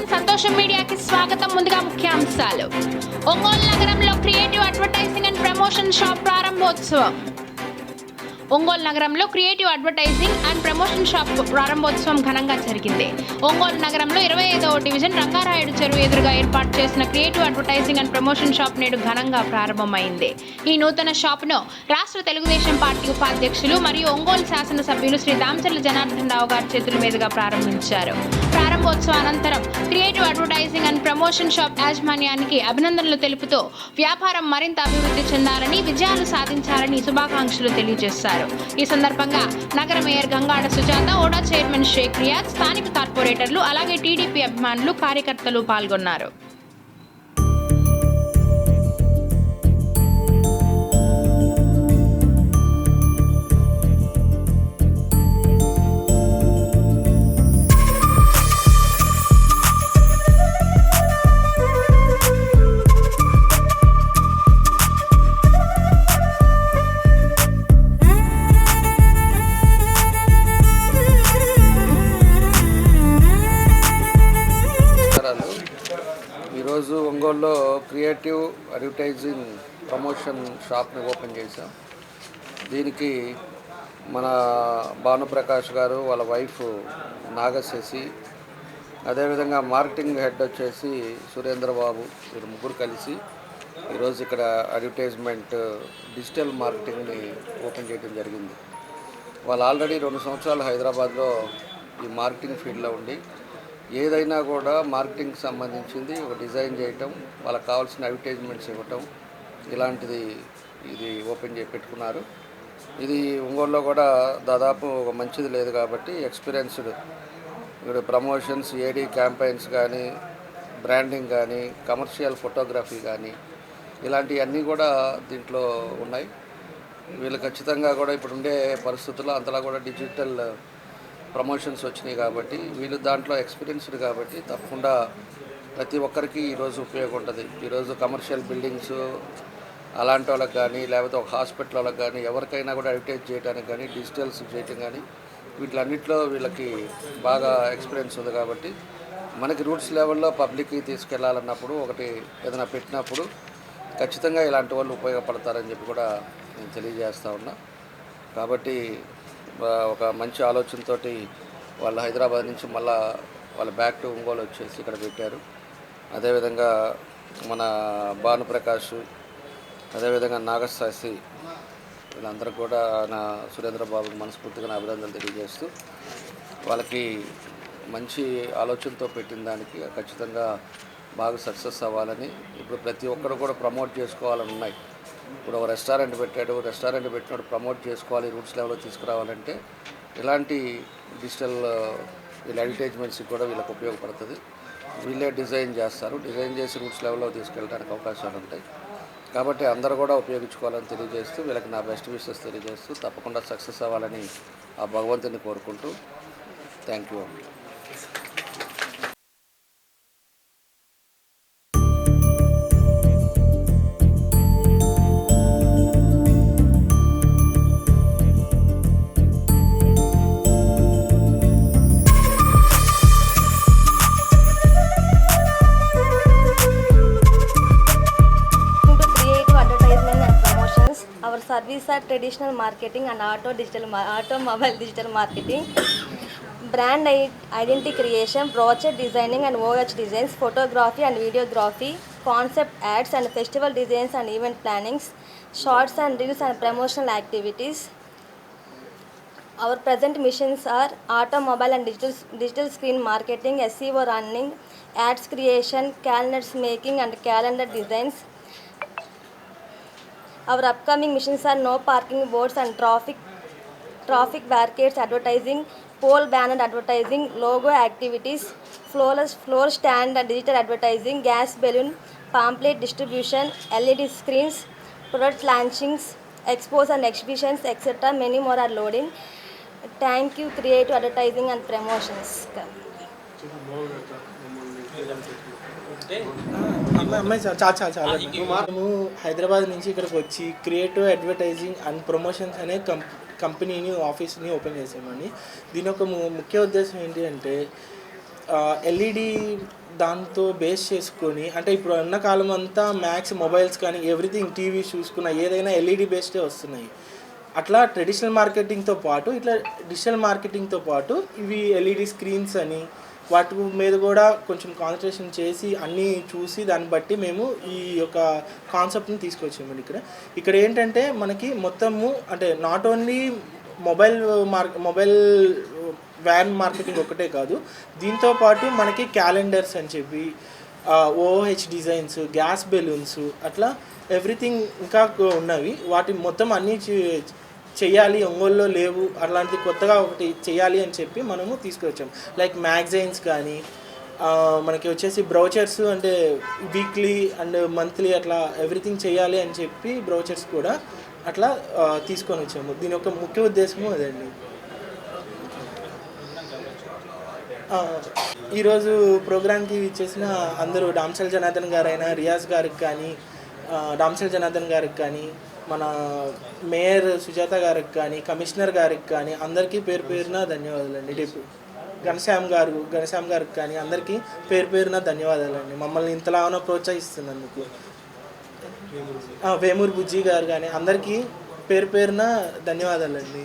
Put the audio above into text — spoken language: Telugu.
నమస్కారం సంతోషం మీడియాకి స్వాగతం ముందుగా ముఖ్యాంశాలు ఒంగోలు నగరంలో creative advertising and promotion shop ప్రారంభోత్సవం ఒంగోలు నగరంలో creative advertising and promotion shop ప్రారంభోత్సవం ఘనంగా జరిగింది ఒంగోలు నగరంలో ఇరవై ఐదవ డివిజన్ రంగారాయుడు చెరువు ఎదురుగా ఏర్పాటు చేసిన creative advertising and promotion shop నేడు ఘనంగా ప్రారంభమైంది ఈ నూతన షాప్ను రాష్ట్ర తెలుగుదేశం పార్టీ ఉపాధ్యక్షులు మరియు ఒంగోలు శాసనసభ్యులు శ్రీ దామచర్ల జనార్దన్ రావు గారి చేతుల మీదుగా ప్రారంభించారు ప్రారంభోత్సవం అనంతరం creative advertising and promotion shop యాజమాన్యానికి అభినందనలు తెలుపుతూ వ్యాపారం మరింత అభివృద్ధి చెందాలని విజయాలు సాధించాలని శుభాకాంక్షలు తెలియజేశారు చేశారు ఈ సందర్భంగా నగర mayor Gangada Sujatha OUDA chairman Sheikh Riyaz స్థానిక కార్పొరేటర్లు అలాగే టీడీపీ అభిమానులు కార్యకర్తలు పాల్గొన్నారు ఒంగోల్లో క్రియేటివ్ అడ్వర్టైజింగ్ ప్రమోషన్ షాప్ని ఓపెన్ చేశాం దీనికి మన భానుప్రకాష్ గారు వాళ్ళ వైఫ్ నాగశశి అదేవిధంగా మార్కెటింగ్ హెడ్ వచ్చేసి సురేంద్రబాబు వీరు ముగ్గురు కలిసి ఈరోజు ఇక్కడ అడ్వర్టైజ్మెంట్ డిజిటల్ మార్కెటింగ్ని ఓపెన్ చేయడం జరిగింది వాళ్ళు ఆల్రెడీ రెండు సంవత్సరాలు హైదరాబాద్లో ఈ మార్కెటింగ్ ఫీల్డ్లో ఉండి ఏదైనా కూడా మార్కెటింగ్కి సంబంధించింది ఒక డిజైన్ చేయటం వాళ్ళకి కావాల్సిన అడ్వర్టైజ్మెంట్స్ ఇవ్వటం ఇలాంటిది ఇది ఓపెన్ చేసి పెట్టుకున్నారు ఇది ఒంగోలులో కూడా దాదాపు ఒక మంచిది లేదు కాబట్టి ఎక్స్పీరియన్స్డ్ ఇక్కడ ప్రమోషన్స్ ఏడీ క్యాంపెయిన్స్ కానీ బ్రాండింగ్ కానీ కమర్షియల్ ఫోటోగ్రఫీ కానీ ఇలాంటివన్నీ కూడా దీంట్లో ఉన్నాయి వీళ్ళు ఖచ్చితంగా కూడా ఇప్పుడు ఉండే పరిస్థితుల్లో అంతలా కూడా డిజిటల్ ప్రమోషన్స్ వచ్చినాయి కాబట్టి వీళ్ళు దాంట్లో ఎక్స్పీరియన్స్డ్ కాబట్టి తప్పకుండా ప్రతి ఒక్కరికి ఈరోజు ఉపయోగం ఉంటుంది ఈరోజు కమర్షియల్ బిల్డింగ్స్ అలాంటి వాళ్ళకి కానీ లేకపోతే ఒక హాస్పిటల్ వాళ్ళకి కానీ ఎవరికైనా కూడా అడ్వర్టైజ్ చేయడానికి కానీ డిజిటల్స్ చేయటం కానీ వీటిలన్నింటిలో వీళ్ళకి బాగా ఎక్స్పీరియన్స్ ఉంది కాబట్టి మనకి రూట్స్ లెవెల్లో పబ్లిక్కి తీసుకెళ్లాలన్నప్పుడు ఒకటి ఏదైనా పెట్టినప్పుడు ఖచ్చితంగా ఇలాంటి వాళ్ళు ఉపయోగపడతారని చెప్పి కూడా నేను తెలియజేస్తా ఉన్నా కాబట్టి ఒక మంచి ఆలోచనతో వాళ్ళు హైదరాబాద్ నుంచి మళ్ళా వాళ్ళ బ్యాక్ టు ఒంగోలు వచ్చేసి ఇక్కడ పెట్టారు అదేవిధంగా మన భానుప్రకాష్ అదేవిధంగా నాగశాసి వీళ్ళందరూ కూడా నా సురేంద్రబాబు మనస్ఫూర్తిగా నా అభినందనలు తెలియజేస్తూ వాళ్ళకి మంచి ఆలోచనతో పెట్టిన దానికి ఖచ్చితంగా బాగా సక్సెస్ అవ్వాలని ఇప్పుడు ప్రతి ఒక్కరు కూడా ప్రమోట్ చేసుకోవాలని ఉన్నాయి ఇప్పుడు ఒక రెస్టారెంట్ పెట్టాడు రెస్టారెంట్ పెట్టినప్పుడు ప్రమోట్ చేసుకోవాలి రూట్స్ లెవెల్లో తీసుకురావాలంటే ఇలాంటి డిజిటల్ వీళ్ళ అడ్వర్టైజ్మెంట్స్కి కూడా వీళ్ళకి ఉపయోగపడుతుంది వీళ్ళే డిజైన్ చేస్తారు డిజైన్ చేసి రూట్స్ లెవెల్లో తీసుకెళ్ళడానికి అవకాశాలు ఉంటాయి కాబట్టి అందరూ కూడా ఉపయోగించుకోవాలని తెలియజేస్తూ వీళ్ళకి నా బెస్ట్ విషెస్ తెలియజేస్తూ తప్పకుండా సక్సెస్ అవ్వాలని ఆ భగవంతుని కోరుకుంటూ thank you Our services are traditional marketing and automobile digital marketing, brand identity creation, brochure designing and OH designs, photography and videography, concept ads and festival designs and event plannings, shorts and reels and promotional activities. Our present missions are automobile and digital screen marketing, SEO running, ads creation, calendars making and calendar designs. Our upcoming missions are no parking boards and traffic traffic barricades advertising, pole banner advertising, logo activities, flawless floor stand and digital advertising, gas balloon, pamphlet distribution, LED screens, product launchings, expos and exhibitions, etc. Many more are loading. Thank you, Creative Advertising and Promotions. మేము హైదరాబాద్ నుంచి ఇక్కడికి వచ్చి క్రియేటివ్ అడ్వర్టైజింగ్ అండ్ ప్రమోషన్స్ అనే కంప్ కంపెనీని ఆఫీస్ని ఓపెన్ చేసామండి దీని ఒక ముఖ్య ఉద్దేశం ఏంటి అంటే ఎల్ఈడి దాంతో బేస్ చేసుకొని అంటే ఇప్పుడు ఉన్న కాలం అంతా మ్యాక్స్ మొబైల్స్ కానీ ఎవ్రీథింగ్ టీవీ చూసుకున్న ఏదైనా ఎల్ఈడి బేస్డే వస్తున్నాయి అట్లా ట్రెడిషనల్ మార్కెటింగ్తో పాటు ఇట్లా డిజిటల్ మార్కెటింగ్తో పాటు ఇవి ఎల్ఈడి స్క్రీన్స్ అని వాటి మీద కూడా కొంచెం కాన్సన్ట్రేషన్ చేసి అన్నీ చూసి దాన్ని బట్టి మేము ఈ యొక్క కాన్సెప్ట్ని తీసుకొచ్చామండి ఇక్కడ ఇక్కడ ఏంటంటే మనకి మొత్తము అంటే నాట్ ఓన్లీ మొబైల్ మార్ మొబైల్ వ్యాన్ మార్కెటింగ్ ఒకటే కాదు దీంతో పాటు మనకి క్యాలెండర్స్ అని చెప్పి ఓహెచ్ డిజైన్స్ గ్యాస్ బెలూన్స్ అట్లా ఎవ్రీథింగ్ ఇంకా ఉన్నవి వాటి మొత్తం అన్నీ చేయాలి ఒంగోలులో లేవు అలాంటి కొత్తగా ఒకటి చేయాలి అని చెప్పి మనము తీసుకొచ్చాము లైక్ మ్యాగజైన్స్ కానీ మనకి వచ్చేసి బ్రౌచర్స్ అంటే వీక్లీ అండ్ మంత్లీ అట్లా ఎవ్రీథింగ్ చేయాలి అని చెప్పి బ్రౌచర్స్ కూడా అట్లా తీసుకొని వచ్చాము దీని యొక్క ముఖ్య ఉద్దేశము అదండి ఈరోజు ప్రోగ్రామ్కి ఇచ్చేసిన అందరూ డామ్సల్ జనార్దన్ గారైనా రియాజ్ గారికి కానీ డామ్సల్ జనార్దన్ గారికి కానీ మన మేయర్ సుజాత గారికి కానీ కమిషనర్ గారికి కానీ అందరికీ పేరు పేరున ధన్యవాదాలండి డిప్యూ ఘనశ్యామ్ గారు ఘనశ్యామ్ గారికి కానీ అందరికీ పేరు పేరున ధన్యవాదాలండి మమ్మల్ని ఇంతలాగానో ప్రోత్సహిస్తున్నందుకు వేమూరు బుజ్జి గారు కానీ అందరికీ పేరు పేరున ధన్యవాదాలండి